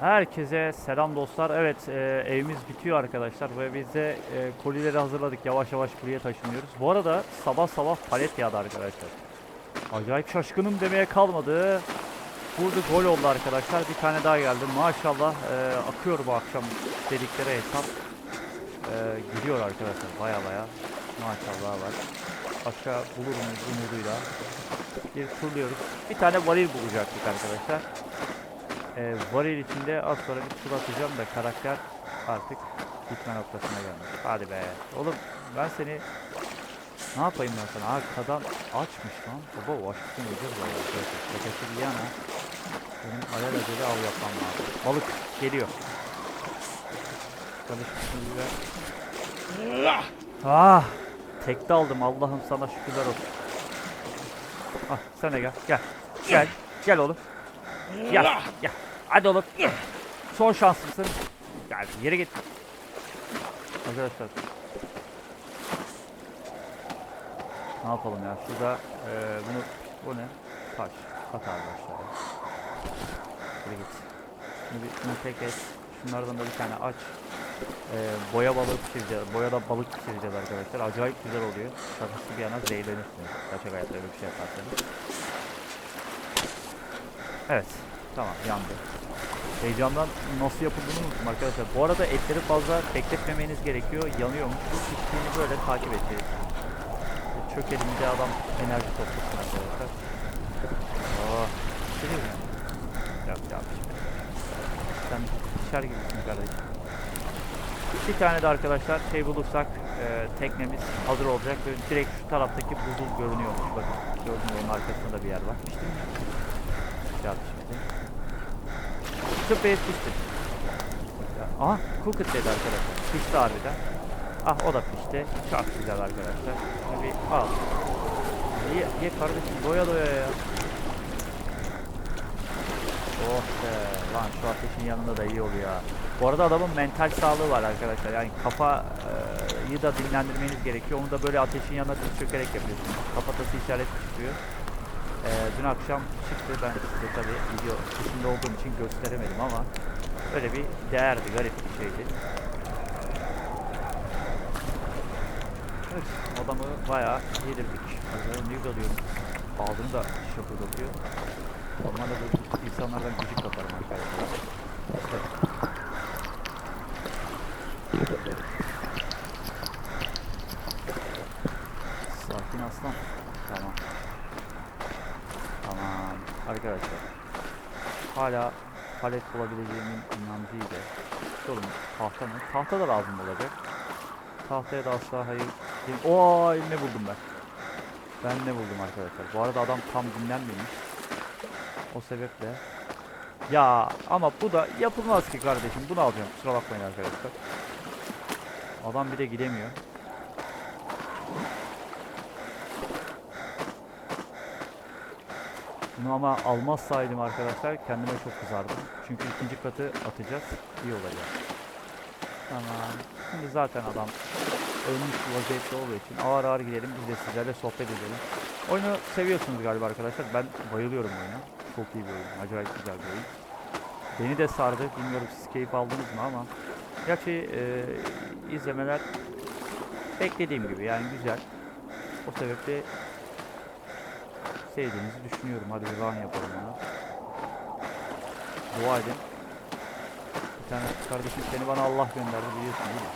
Herkese selam dostlar. Evet e, evimiz bitiyor arkadaşlar ve biz de e, kolileri hazırladık. Yavaş yavaş buraya taşınıyoruz. Bu arada sabah sabah palet yağdı arkadaşlar. Acayip şaşkınım demeye kalmadı. Burada gol oldu arkadaşlar. Bir tane daha geldi. Maşallah e, akıyor bu akşam dedikleri hesap. E, gidiyor arkadaşlar baya baya. Maşallah var. Başka bulur muyuz umuduyla. Bir turluyoruz. Bir tane varil bulacaktık arkadaşlar. E, varil içinde az sonra bir tur atacağım da karakter artık gitme noktasına gelmiş. Hadi be. Oğlum ben seni ne yapayım ben sana? Arkadan açmış lan. Baba o açmışsın öleceğiz valla. Şakası bir yana. Benim alelacele av yapmam lazım. Balık geliyor. Çalışmışsın güzel. Ah! Tekte aldım. Allah'ım sana şükürler olsun. Ah sen de gel. Gel. Gel. Gel oğlum. Gel. Gel. Hadi oğlum. Son şansımsın. Gel yere git. Arkadaşlar. Ne yapalım ya? Şurada eee bunu bu ne? Taş. At aşağıya. Yere git. Şimdi bir bunu tek et. Şunlardan da bir tane aç. Eee boya balığı pişireceğiz. Boyada balık pişireceğiz arkadaşlar. Acayip güzel oluyor. Şakası bir yana zehirlenirsiniz. Gerçek hayatta öyle bir şey yaparsanız. Evet. Tamam yandı. Heyecandan nasıl yapıldığını unuttum arkadaşlar. Bu arada etleri fazla bekletmemeniz gerekiyor. Yanıyormuş. Bu piştiğini böyle takip edeceğiz. Çökelim de adam enerji toplasın arkadaşlar. Oh. Pişiriyor mu? Yok ya pişmedi. Sen pişer gibisin kardeşim. Bir tane de arkadaşlar şey bulursak e, teknemiz hazır olacak direkt şu taraftaki buzul görünüyormuş. Bakın gördün mü onun arkasında bir yer var. Pişti mi? Ya pişmedi. Tıp et pişti. Aha cooked dedi arkadaşlar. Pişti harbiden. Ah o da pişti. Çok güzel arkadaşlar. Şunu bir al. Ye, ye kardeşim doya doya ya. Oh be lan şu ateşin yanında da iyi oluyor. Bu arada adamın mental sağlığı var arkadaşlar. Yani kafayı da dinlendirmeniz gerekiyor. Onu da böyle ateşin yanına çökerek yapıyorsunuz. Kafatası işaret çıkıyor. Ee, dün akşam çıktı. Ben size tabii video içinde olduğum için gösteremedim ama öyle bir değerdi. Garip bir şeydi. Evet, adamı bayağı yedirdik. Acaba nude alıyorum. Ağzını da şapırdatıyor. Normalde bu insanlardan gıcık kaparım arkadaşlar. İşte. Sakin aslan. Tamam. Tamam. Arkadaşlar. Hala palet bulabileceğimin inancıyla. Sorun tahta mı? Tahta da lazım olacak. Tahtaya da asla hayır. Oo ne buldum ben. Ben ne buldum arkadaşlar. Bu arada adam tam dinlenmemiş. O sebeple. Ya ama bu da yapılmaz ki kardeşim. Bunu alacağım. Kusura bakmayın arkadaşlar. Adam bir de gidemiyor. Bunu ama almazsaydım arkadaşlar kendime çok kızardım. Çünkü ikinci katı atacağız. İyi olacak. Tamam. Şimdi zaten adam ölmüş vaziyette olduğu için ağır ağır gidelim. Biz de sizlerle sohbet edelim. Oyunu seviyorsunuz galiba arkadaşlar. Ben bayılıyorum oyuna. Çok iyi bir oyun. Acayip güzel bir oyun. Beni de sardı. Bilmiyorum siz keyif aldınız mı ama. Gerçi e, izlemeler beklediğim gibi yani güzel. O sebeple sevdiğinizi düşünüyorum. Hadi bir run yapalım ona. Dua edin. Bir tane kardeşim seni bana Allah gönderdi biliyorsun değil mi?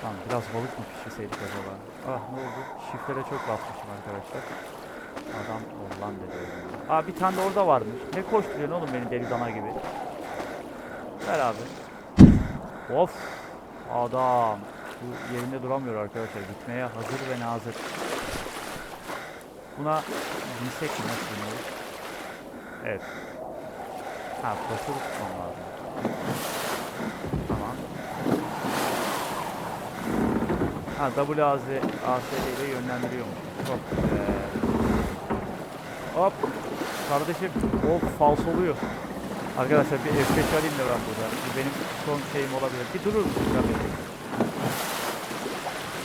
Tamam biraz balık mı pişirseydik acaba? Ah ne oldu? Şifrere çok basmışım arkadaşlar. Adam olan dedi. Aa bir tane de orada varmış. Ne koşturuyorsun oğlum beni deli dana gibi? Ver abi. Of. Adam. Bu yerinde duramıyor arkadaşlar. Gitmeye hazır ve nazır. Buna binsek mi nasıl bineriz? Evet. Ha basılı tutmam lazım. Tamam. Ha WAZ ASL ile yönlendiriyormuş. Çok güzel. Hop. Kardeşim. Of falsoluyor. Arkadaşlar bir F5 alayım da ben burada. Bu benim son şeyim olabilir. Bir durur musun?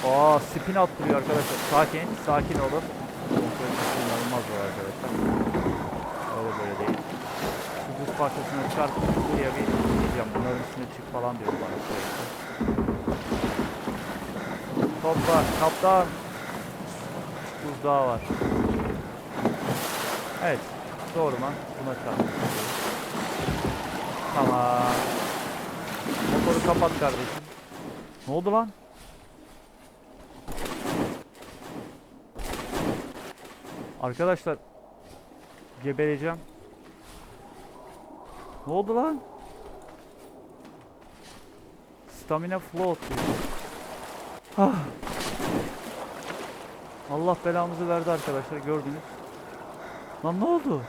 Aa spin attırıyor arkadaşlar. Sakin, sakin olun. İnanılmaz zor arkadaşlar. Öyle böyle değil. Şu buz parçasına çarpıp buraya bir diyeceğim. Bunların üstüne çık falan diyor bana sürekli. Topla, kaptan. Buz daha var. Evet. Doğru mu? Buna çarptık. Tamam. Motoru kapat kardeşim. Ne oldu lan? Arkadaşlar gebereceğim. Ne oldu lan? Stamina float. Ah. Allah belamızı verdi arkadaşlar gördünüz. Lan ne oldu?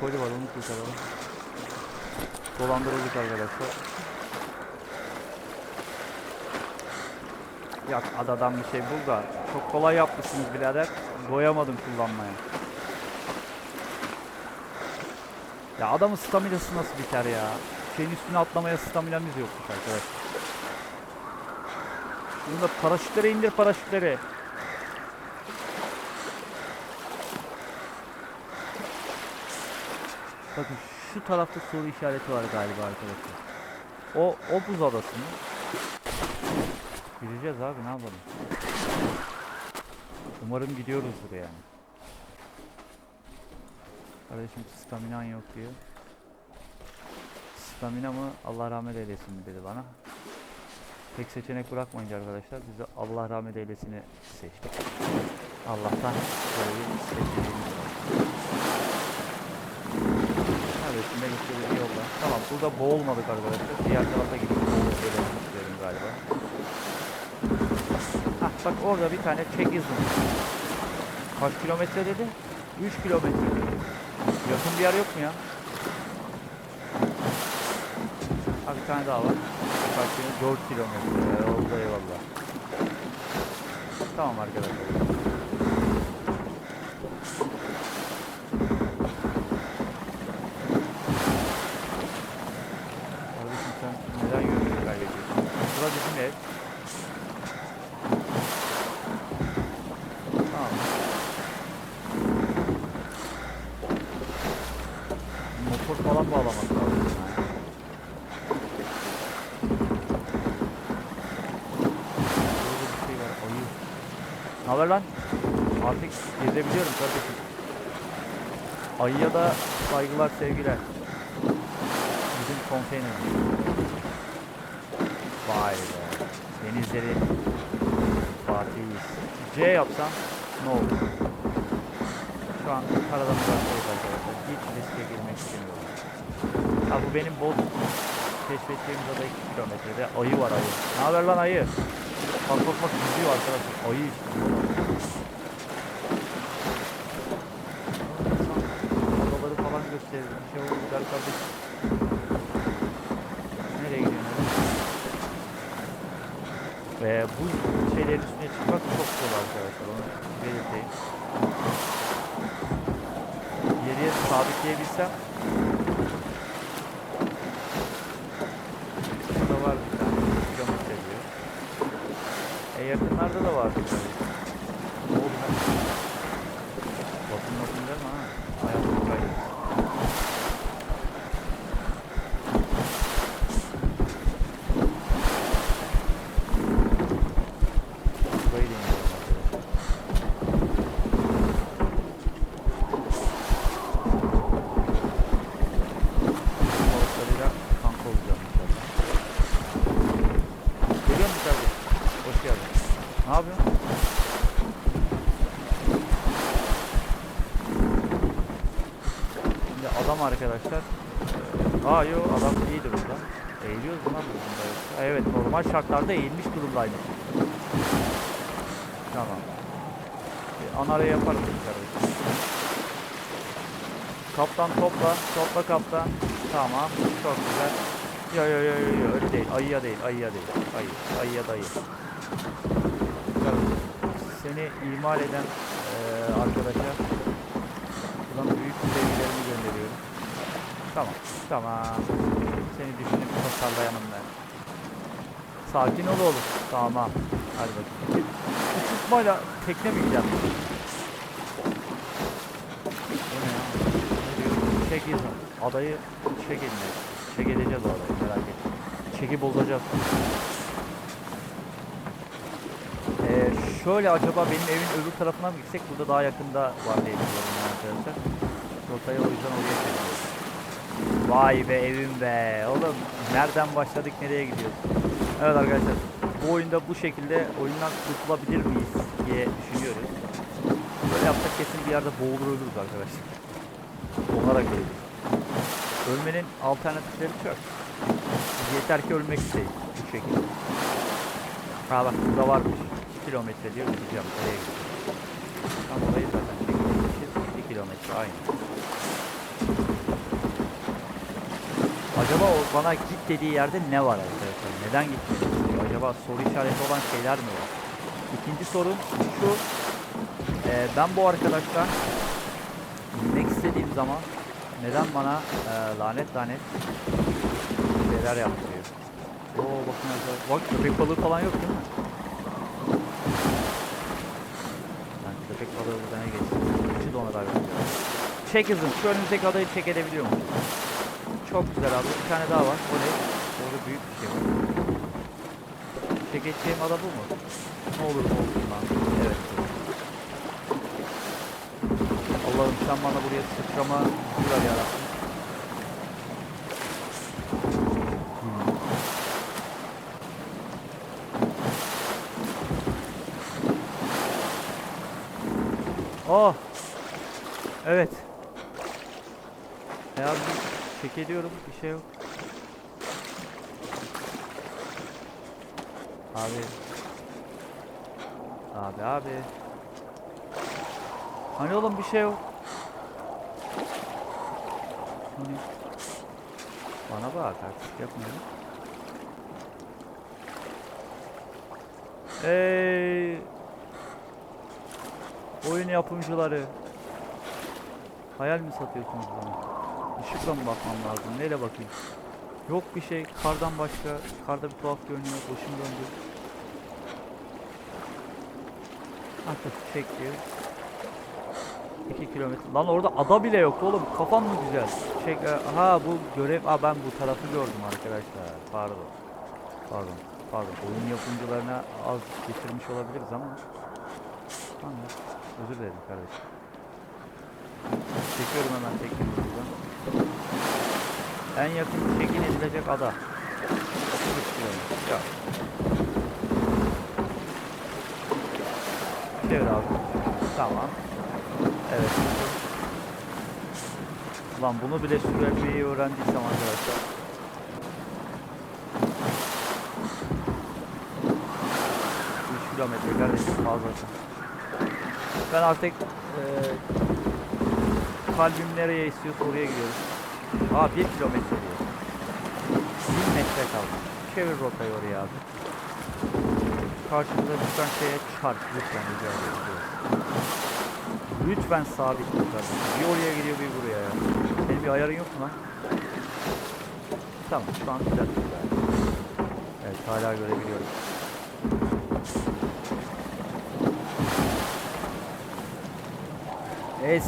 Koli var onu kurtaralım. Dolandırıldık arkadaşlar. Yok adadan bir şey bul da. Çok kolay yapmışsınız birader. Doyamadım kullanmaya. Ya adamın staminası nasıl biter ya? Şeyin üstüne atlamaya staminamız yokmuş arkadaşlar. Bunu da paraşütlere indir paraşütleri. Bakın şu tarafta soru işareti var galiba arkadaşlar. O, o buz adası mı? Gideceğiz abi ne yapalım. Umarım gidiyoruzdur yani. Kardeşim staminan yok diyor. Stamina mı Allah rahmet eylesin dedi bana. Tek seçenek bırakmayınca arkadaşlar biz Allah rahmet eylesini seçtik. Allah'tan böyle bir beni şöyle bir yolla. Tamam burada boğulmadık arkadaşlar. Diğer tarafa gidip istiyorum galiba. Hah bak orada bir tane çek izin. Kaç kilometre dedi? 3 kilometre dedi. Yakın bir yer yok mu ya? Ha bir tane daha var. Kaç kilometre? 4 kilometre. Oldu eyvallah. Tamam arkadaşlar. Kardeşim sen neden yönünü kaybediyorsun? Burası bizim ev. Tamam. Motor falan bağlamak lazım. şey. Ne haber lan? Artık gezebiliyorum kardeşim. Ayıya da saygılar, sevgiler. Bizim konteynerimiz. Vay be. Denizleri Fatih'iz. C yapsam ne olur? Şu an karadan uzaktayız arkadaşlar. Hiç riske girmek istemiyorum. Ha bu benim bot keşfettiğimiz ada 2 kilometrede. Ayı var ayı. Ne haber lan ayı? Bak bak bak yüzüyor arkadaşlar. Ayı. Adaları falan gösterir. Bir şey oldu güzel kardeşim. Nereye gidiyorsun oğlum? Ve bu şeylerin üstüne çıkmak çok zor arkadaşlar. Onu belirteyim. Geriye sabitleyebilsem Burada var bir tane. E yakınlarda da var bir tane. Ne oldu lan? Bakın bakın deme ha. Hayatını kaybetsin. Burayı deniyorum arkadaşlar. Balıklarıyla kanka olacağım inşallah. Görüyor musun kardeşim? Hoş geldin. Ne yapıyorsun? Şimdi adam arkadaşlar. eee, Aa yo adam iyi durumda. Eğiliyoruz lan durumda? Evet normal şartlarda eğilmiş durumdaymış. Tamam. Bir anarya yaparız kardeşim. Kaptan topla. Topla kaptan. Tamam. Çok güzel. Yo yo yo yo yo öyle değil. Ayıya değil. Ayıya değil. Ayı. Ayıya dayı. Seni imal eden eee arkadaşa buradan büyük sevgilerimi. Tamam. Tamam. Seni düşünüp tasarlayanım ben. Sakin ol oğlum. Tamam. Hadi bakayım. Uçurtmayla tekne mi gideceğiz? Bu ne ya? Ne diyor? Çek izin. Adayı çek eline. Çek edeceğiz o adayı merak etme. Çeki bozacağız. Ee, şöyle acaba benim evin öbür tarafına mı gitsek? Burada daha yakında var diye biliyorum arkadaşlar. Rotayı o yüzden oraya çekiyoruz. Vay be evim be. Oğlum nereden başladık nereye gidiyoruz? Evet arkadaşlar bu oyunda bu şekilde oyundan kurtulabilir miyiz diye düşünüyoruz. Böyle yapsak kesin bir yerde boğulur ölürüz arkadaşlar. Donarak ölürüz. Ölmenin alternatifleri çok. Yeter ki ölmek isteyin bu şekilde. Ha bak burada varmış. 2 kilometre diyor gideceğim. Oraya gideceğim. Tam orayı zaten çekmişiz. 2 kilometre aynı. Acaba o bana git dediği yerde ne var arkadaşlar? Neden gitmedi diyor. Acaba soru işareti olan şeyler mi var? İkinci sorun şu. Ee, ben bu arkadaşla gitmek istediğim zaman neden bana e, lanet lanet şeyler yaptırıyor? Oo bakın arkadaşlar. Bak köpek balığı falan yok değil mi? Ben köpek balığı burada ne geçti? İçi donar abi. Çek hızım. Şu önümüzdeki adayı çek edebiliyor musun? Çok güzel abi. Bir tane daha var. O ne? Orada büyük bir şey var. Çekeceğim ada bu mu? Ne olur mu olsun lan. Evet. Allah'ım sen bana buraya sıçrama güzel yarabbim. Hmm. Oh. Evet. Çek ediyorum bir şey yok. Abi. Abi abi. Hani oğlum bir şey yok. Hani. Bana bak artık yapmıyorum. Ey. Oyun yapımcıları. Hayal mi satıyorsunuz bana? Işıkla mı bakmam lazım? Neyle bakayım? Yok bir şey. Kardan başka. Karda bir tuhaf görünüyor. Başım döndü. Artık çek diyor. 2 kilometre. Lan orada ada bile yok oğlum. Kafam mı güzel? Çek. Ha bu görev. Aa ben bu tarafı gördüm arkadaşlar. Pardon. Pardon. Pardon. Oyun yapımcılarına az getirmiş olabiliriz ama. Tamam. Özür dilerim kardeşim. Çekiyorum hemen tekniği. En yakın çekin edilecek ada. 33 kilometre. Ya. Çevir abi. Tamam. Evet. Ulan bunu bile sürebilmeyi öğrendiysem arkadaşlar. Üç kilometre kardeşim fazlası. Ben artık eee kalbim nereye istiyorsa oraya gidiyorum. Aa bir kilometre diyor. Bir metre kaldı. Çevir rotayı oraya abi. Karşımıza lütfen şeye çarp lütfen rica ediyorum. Lütfen sabit dur kardeşim. Bir oraya gidiyor bir buraya ya. Senin bir ayarın yok mu lan? Tamam şu an güzel. Evet hala görebiliyorum. Es.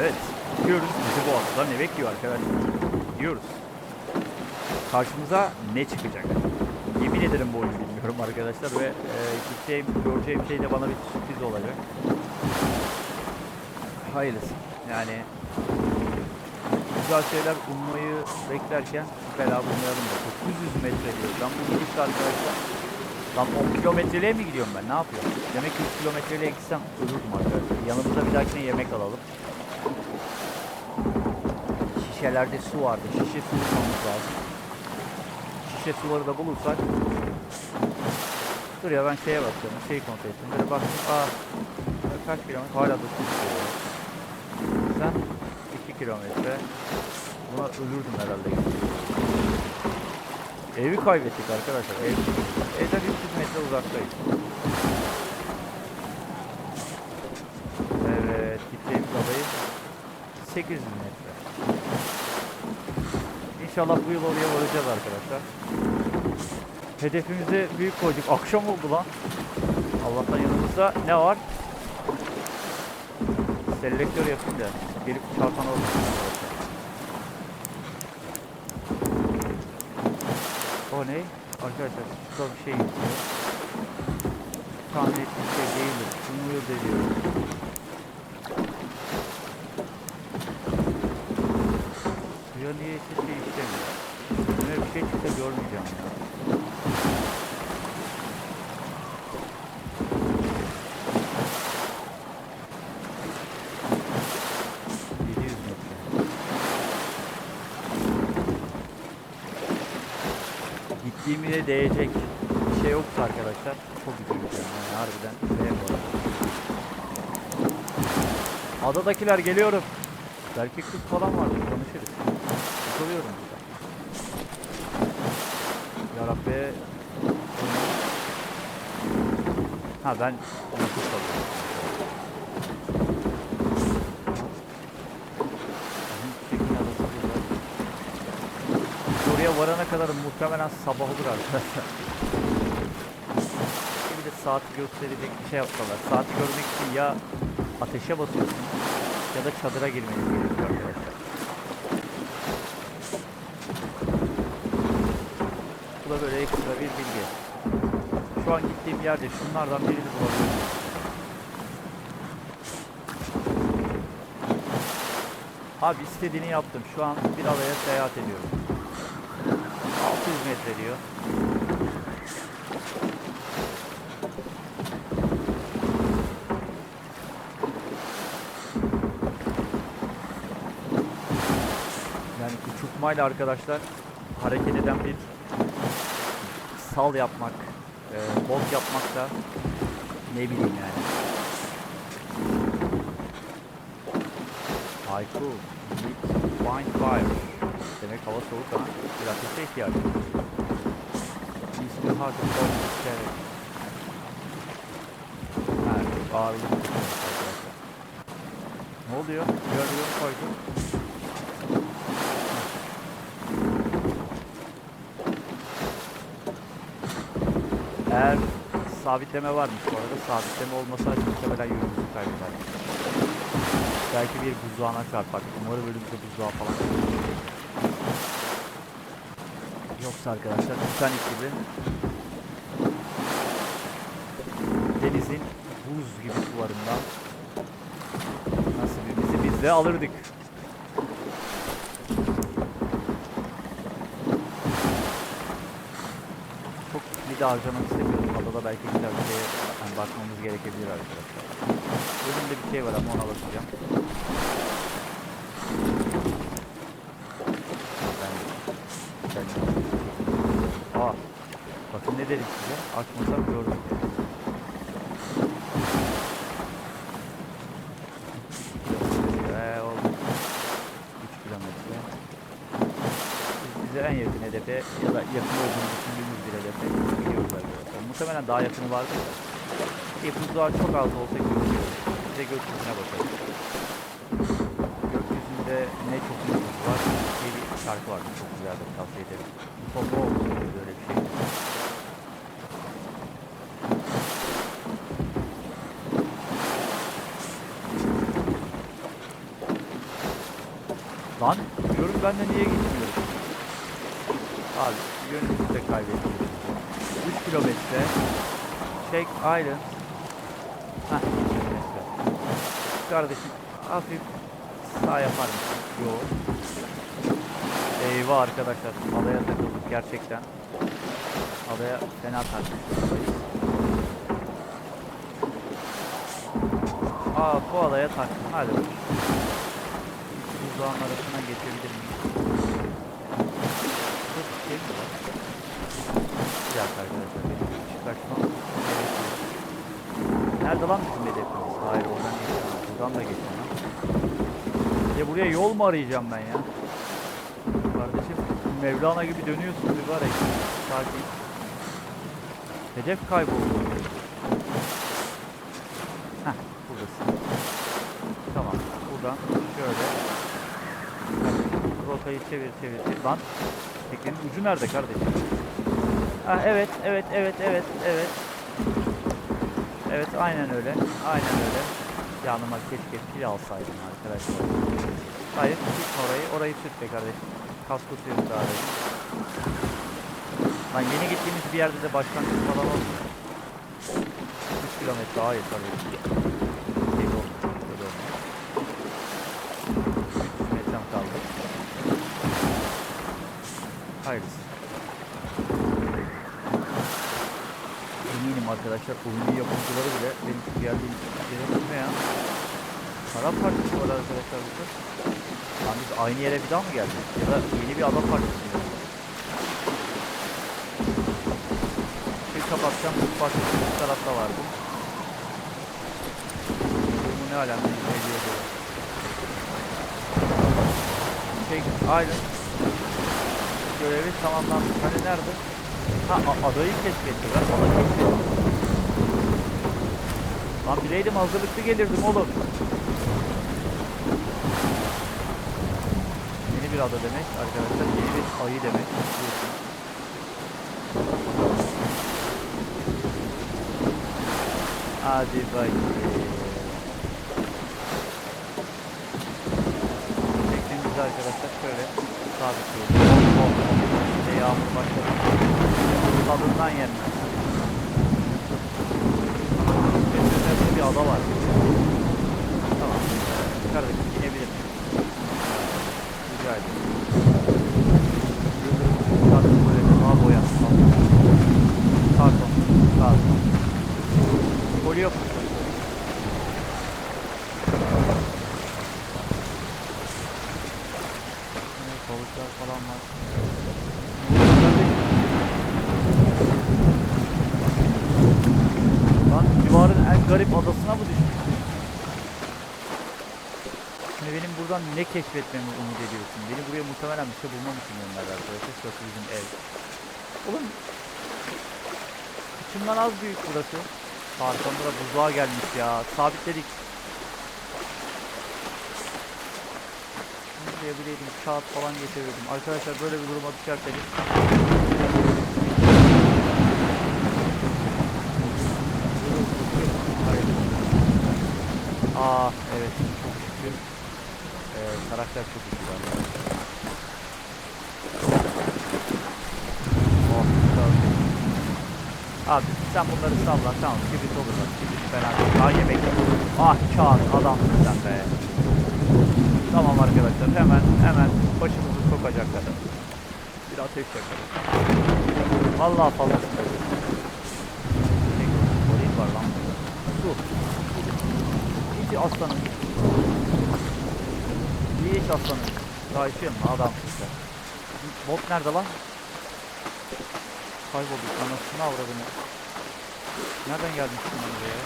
Evet. Gidiyoruz. Bizi adadan ne bekliyor arkadaşlar? Gidiyoruz. Karşımıza ne çıkacak? Yemin ederim bu oyunu bilmiyorum arkadaşlar ve e, gideceğim, göreceğim şey de bana bir sürpriz olacak. Hayırlısı. Yani güzel şeyler ummayı beklerken bela bulmayalım da 900 metre diyor. Ben bu gidişle arkadaşlar Lan 10 kilometreliğe mi gidiyorum ben? Ne yapıyorum? Demek ki 3 kilometreliğe gitsem ölürdüm arkadaşlar. Yanımıza bir dahakine yemek alalım. Şişelerde su vardı. Şişe su bulmamız lazım. Şişe suları da bulursak Dur ya ben şeye bakıyorum. Şeyi kontrol ettim. Böyle baktım. Aa kaç kilometre? Hala 9 kilometre. Sen 2 kilometre. Buna ölürdüm herhalde. Evi kaybettik arkadaşlar. Ev, evden 300 metre uzaktayız. Evet, gideceğimiz adayı 800 metre. İnşallah bu yıl oraya varacağız arkadaşlar. Hedefimize büyük koyduk. Akşam oldu lan. Allah'tan yanımızda ne var? Selektör yapayım da gelip çarpan arkadaşlar. O ne? Arkadaşlar şurada bir şey gidiyor. Tahmin ettiğim şey değildir. Umuyor ediyorum. Suya niye işlemiyor? Bir şey çıksa görmeyeceğim ya. Yedi yüz metre. Gittiğim yere değecek bir şey yoksa arkadaşlar çok üzüleceğim yani harbiden. Adadakiler geliyorum. Belki kız falan vardır konuşuruz. Soruyorum burada. Yarabbi. Ha ben adası burada. Oraya varana kadar muhtemelen sabah olur arkadaşlar. Bir de saati gösterecek bir şey yapsalar. Saati görmek için ya ateşe basıyorsunuz ya da çadıra girmeniz gerekiyor arkadaşlar. Bu da böyle ekstra bir bilgi. Şu an gittiğim yerde şunlardan birini bulabilirim. Abi istediğini yaptım. Şu an bir adaya seyahat ediyorum. 600 metre diyor. Yani uçurtmayla arkadaşlar hareket eden bir sal yapmak, e, bot yapmak da ne bileyim yani. Haiku, Meet, Find Fire. Demek hava soğuk ama bir ateşe ihtiyacı var. To solve this challenge. Ha, çok ağırlık. Ne oluyor? Gördüğüm koydum. Eğer sabitleme varmış bu arada. Sabitleme olmasaydı muhtemelen yönümüzü kaybeder. Belki bir buzdağına çarpar. Umarım önümüzde buzdağı falan yok. Yoksa arkadaşlar Titanic gibi denizin buz gibi sularından nasibimizi biz de alırdık. Çok bir de harcamak istemiyorum. Adada belki güzel bir şeye yani bakmamız gerekebilir arkadaşlar. Önümde bir şey var ama ona bakacağım. Ben, Aa, bakın ne dedik size? Açmasam gördüm. Ee, oldu. 3 kilometre. Biz bize en yakın hedefe ya da yakın olduğunu düşündüğümüz bir hedefe. Muhtemelen daha yakını vardır buzdağı çok az olsa. Bize gökyüzüne bakalım. Gökyüzünde ne çok yıldız var diye bir şarkı vardı. Çok güzeldir tavsiye ederim. Popo böyle bir şey. Lan diyorum ben de niye gitmiyorum? Abi yönümüzü de kaybettik. 3 kilometre. Check Island. Hah 3 kilometre. Kardeşim hafif sağ yapar mısın? Yo. Eyvah arkadaşlar adaya takıldık gerçekten. Adaya fena takıldık. Aa bu adaya taktım hadi bakayım. Buzdağın arasından geçebilir miyim? Çok şey mi var? Bir arkadaşlar çıkartmam gerekiyor. Nerede lan bizim hedefimiz? Hayır oradan geçemem. Buradan da geçemem. Ya buraya yol mu arayacağım ben ya? Kardeşim Mevlana gibi dönüyorsun mübarek. Sakin. Hedef kayboldu. Heh buradasın. Tamam buradan şöyle rotayı çevir çevir çevir. Lan teknenin ucu nerede kardeşim? Ah evet evet evet evet evet. Evet aynen öyle. Aynen öyle. Yanıma keşke pil alsaydım arkadaşlar. Hayır tutma orayı. Orayı be kardeşim. Kasko suyu abi. Lan yeni gittiğimiz bir yerde de başlangıç falan olmuyor. 3 kilometre hayır. Şey olmuyor. Böyle olmuyor. 300 metrem kaldı. Hayırlısı. Arkadaşlar oyunun yapımcıları bile benim şu geldiğim yere ya. Para partisi var arkadaşlar burada. Lan biz aynı yere bir daha mı geldik? Ya da yeni bir ada partisi mi? Şey kapatacağım, bu partisi bu tarafta vardı. Bu ne ne diyor böyle. Şey. Görevi tamamlandı. Hani nerede? Ha adayı keşfetti. Ben ada keşfettim. Lan bileydim hazırlıklı gelirdim oğlum. Yeni bir ada demek arkadaşlar. Yeni bir ayı demek. Hadi bakayım. Teknemizi arkadaşlar şöyle. Bol bol bol. İşte yağmur başladı. Tadından yenmez. Etrafında bir ada var. Tamam. Kardeşim inebilir miyim? Rica ederim. Zaten böyle daha boya. Pardon. Pardon. Koli yok. Ne, Balıklar falan var. Lan civarın en garip adasına mı düşmüş? Şimdi benim buradan ne keşfetmemi umut ediyorsun? Beni buraya muhtemelen bir şey bulmam için gönderdi arkadaşlar. Şurası bizim ev. Oğlum İçimden az büyük burası. Arkamda da buzluğa gelmiş ya. Sabitledik. Buraya bileydim. Kağıt falan getirirdim. Arkadaşlar böyle bir duruma düşerseniz. Aa evet. Karakter çok. Oh, güzel. Abi sen bunları salla tamam kibrit olur bak kibrit falan daha yemek Ah kağıt adamsın sen be. Tamam arkadaşlar hemen hemen başımızı sokacak kadar Bir ateş yakalım Vallahi böyle Kolayım var lan. Su İyi aslanım İş aslanım Daha mu adamsın sen Bot nerede lan? Kaybolduk anasını avradını. Nereden geldin sen buraya?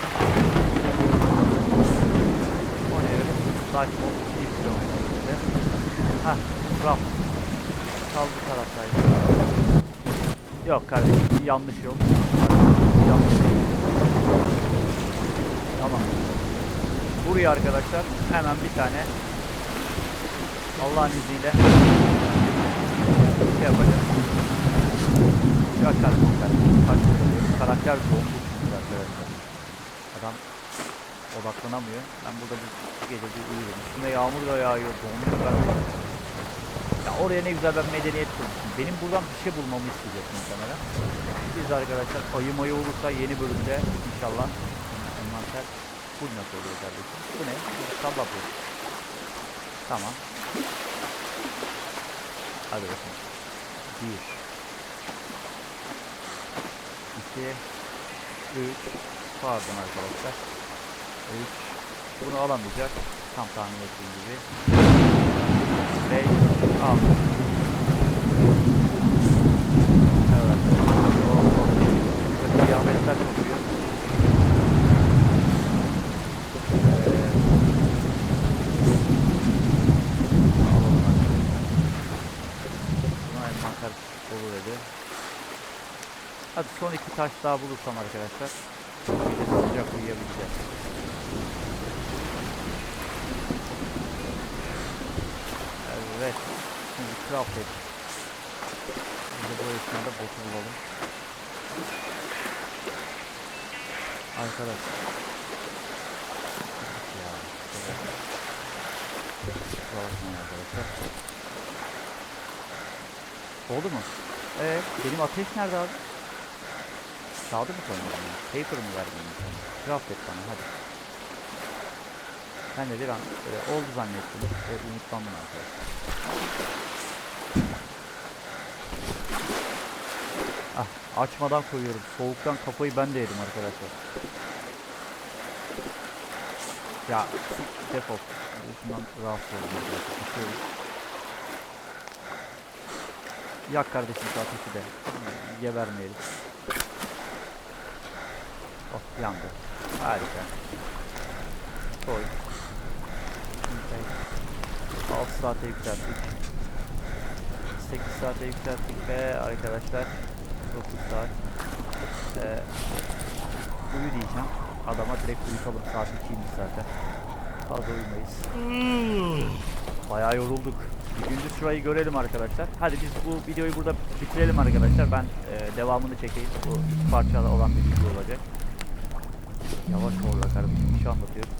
O ne? Sakin ol. Bir kilometre. Hah. Ram. Kal bu taraftaydı. Yok kardeşim yanlış yol. Yanlış yol. Tamam. Buraya arkadaşlar hemen bir tane Allah'ın izniyle şey yapacağız. Ya karakter, karakter, donmuş arkadaşlar. Adam odaklanamıyor. Ben burada bir gece bir uyuyorum. Üstüne yağmur da yağıyor, donuyor ben. Ya oraya ne güzel ben medeniyet kurmuşum. Benim buradan bir şey bulmamı isteyecek muhtemelen. Biz arkadaşlar ayı mayı olursa yeni bölümde inşallah envanter full nasıl oluyor kardeşim. Bu ne? Sabah bu. Tamam. Hadi bakalım. Bir. 2 3 pardon arkadaşlar. 3 bunu alamayacak. Tam tahmin ettiğim gibi. 5 al evet. O, o. Burada kıyametler kopuyor Ee, bunu alalım arkadaşlar. Buna envanter dolu dedi Taş daha bulursam arkadaşlar. Bir sıcak uyuyabileceğiz. Evet. Şimdi craft et. De bu esnada botu bulalım. Arkadaşlar. Ya, arkadaşlar. Oldu mu? Ee, benim ateş nerede abi? Sağda mı koymadın ya? Paper mı verdin? sen? Craft et bana hadi. Ben de bir an böyle oldu zannettim ve umutlandım arkadaşlar. Ah açmadan koyuyorum. Soğuktan kafayı ben de yedim arkadaşlar. Ya defol. Şundan rahatsız oldum. Kaçıyorum. Yak kardeşim şu ateşi de. Gebermeyelim. Oh yandı. Harika. Koy. Şimdi 6 saate yükselttik. 8 saate yükselttik ve arkadaşlar 9 saat. Ee, uyu diyeceğim. Adama direkt uyutalım saat 2'ymiş zaten. Fazla uyumayız. Bayağı yorulduk. Bir gündüz şurayı görelim arkadaşlar. Hadi biz bu videoyu burada bitirelim arkadaşlar. Ben e, devamını çekeyim. Bu parçalı olan bir video olacak. Yavaş ol kardeşim bir şey anlatıyorum.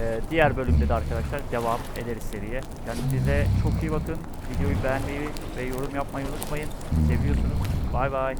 Ee, diğer bölümde de arkadaşlar devam ederiz seriye. Kendinize çok iyi bakın. Videoyu beğenmeyi ve yorum yapmayı unutmayın. Seviyorsunuz. Bay bay.